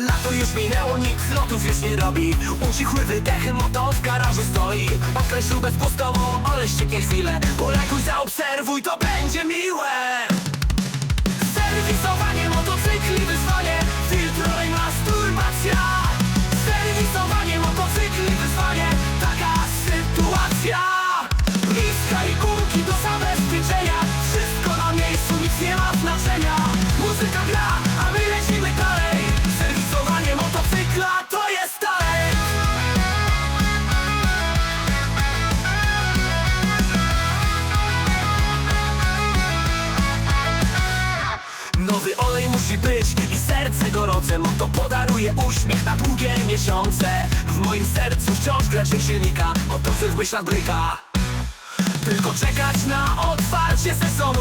Lato już minęło, nikt lotów już nie robi. Ucichły wydechy, moto w garażu stoi. Okręć śrubę z postową, ale ścieknie chwilę. Polekuj, zaobserwuj, to będzie miłe. Musi być i serce gorące Moto podaruje uśmiech na długie miesiące. W moim sercu wciąż gra dźwięk silnika w myślach bryka Tylko czekać na otwarcie sezonu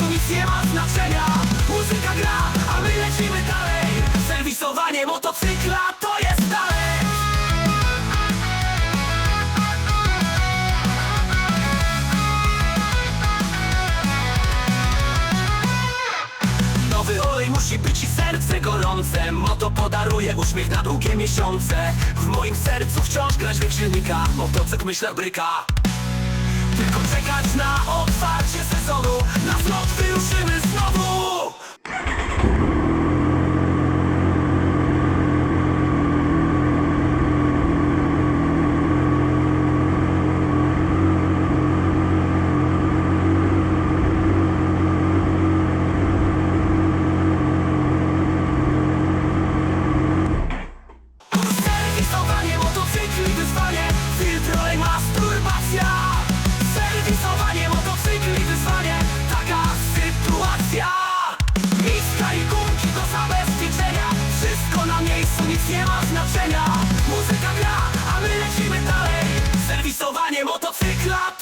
miejscu, nic nie ma znaczenia. Muzyka gra, a my lecimy dalej. Serwisowanie motocykla to jest dalej Nowy olej musi być i serce gorące. Moto podaruje uśmiech na długie miesiące. W moim sercu wciąż gra dźwięk silnika. Motocykl myśla bryka. Tylko czekać na otwarcie nic nie ma znaczenia. Muzyka gra, a my lecimy dalej. Serwisowanie motocykla